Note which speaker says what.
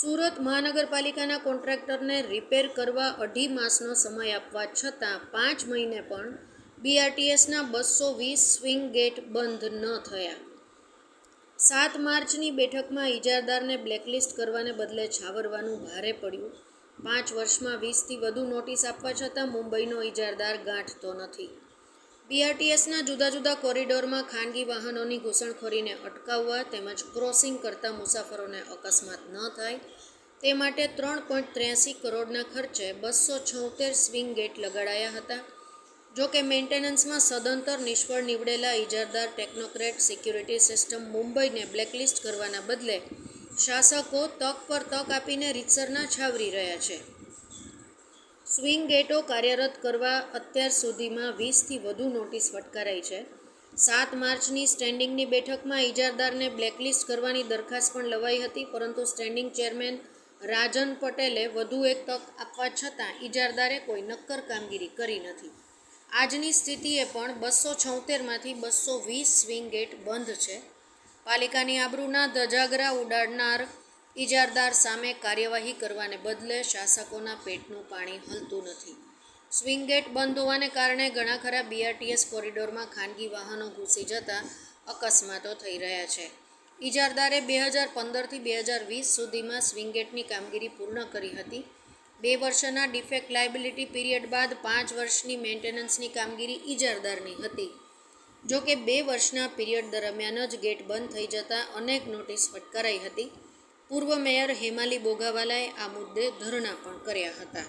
Speaker 1: સુરત મહાનગરપાલિકાના કોન્ટ્રાક્ટરને રિપેર કરવા અઢી માસનો સમય આપવા છતાં પાંચ મહિને પણ બીઆરટીએસના બસો વીસ સ્વિંગ ગેટ બંધ ન થયા. સાત માર્ચની બેઠકમાં ઇજારદારને બ્લેકલિસ્ટ કરવાને બદલે છાવરવાનું ભારે પડ્યું. પાંચ વર્ષમાં વીસથી વધુ નોટિસ આપવા છતાં મુંબઈનો ઇજારદાર ગાંઠતો નથી. બીઆરટીએસના જુદા જુદા કોરિડોરમાં ખાનગી વાહનોની ઘૂસણખોરીને અટકાવવા તેમજ ક્રોસિંગ કરતા મુસાફરોને અકસ્માત ન થાય, તે માટે ત્રણ પોઈન્ટ ત્ર્યાસી કરોડના ખર્ચે બસો છોતેર સ્વિંગ ગેટ લગાડાયા હતા. જો કે મેન્ટેનન્સમાં સદંતર નિષ્ફળ નીવડેલા ઇજારદાર ટેકનોક્રેટ સિક્યુરિટી સિસ્ટમ મુંબઈને બ્લેકલિસ્ટ કરવાના બદલે શાસકો તક પર તક આપીને રીતસરના છાવરી રહ્યા છે. સ્વિંગ ગેટો કાર્યરત કરવા અત્યાર સુધીમાં વીસથી વધુ નોટિસ ફટકારાઈ છે. સાત માર્ચની સ્ટેન્ડિંગની બેઠકમાં ઇજારદારને બ્લેકલિસ્ટ કરવાની દરખાસ્ત પણ લવાઈ હતી, પરંતુ સ્ટેન્ડિંગ ચેરમેન રાજન પટેલે વધુ એક તક આપવા છતાં ઇજારદારે કોઈ નક્કર કામગીરી કરી નથી. આજની સ્થિતિએ પણ બસો છોતેરમાંથી બસો વીસ સ્વિંગ ગેટ બંધ છે. પાલિકાની આબરૂના ધજાગરા ઉડાડનાર ઇજારદાર સામે કાર્યવાહી કરવાને બદલે શાસકોના પેટનું પાણી હલતું નથી. સ્વિંગ ગેટ બંધ હોવાને કારણે ઘણા ખરા બીઆરટીએસ કોરિડોરમાં ખાનગી વાહનો ઘૂસી જતા અકસ્માતો થઈ રહ્યા છે. ઇજારદારે બે હજાર પંદરથી બે હજાર વીસ સુધીમાં સ્વિંગ ગેટની કામગીરી પૂર્ણ કરી હતી. બે વર્ષના ડિફેક્ટ લાયબિલિટી પીરિયડ બાદ પાંચ વર્ષની મેન્ટેનન્સની કામગીરી ઇજારદારની હતી. જો કે બે વર્ષના પીરિયડ દરમિયાન જ ગેટ બંધ થઈ જતાં અનેક નોટિસ ફટકારાઈ હતી. પૂર્વ મેયર હેમાલી બોગાવાલાએ આ મુદ્દે ધરણા પણ કર્યા હતા.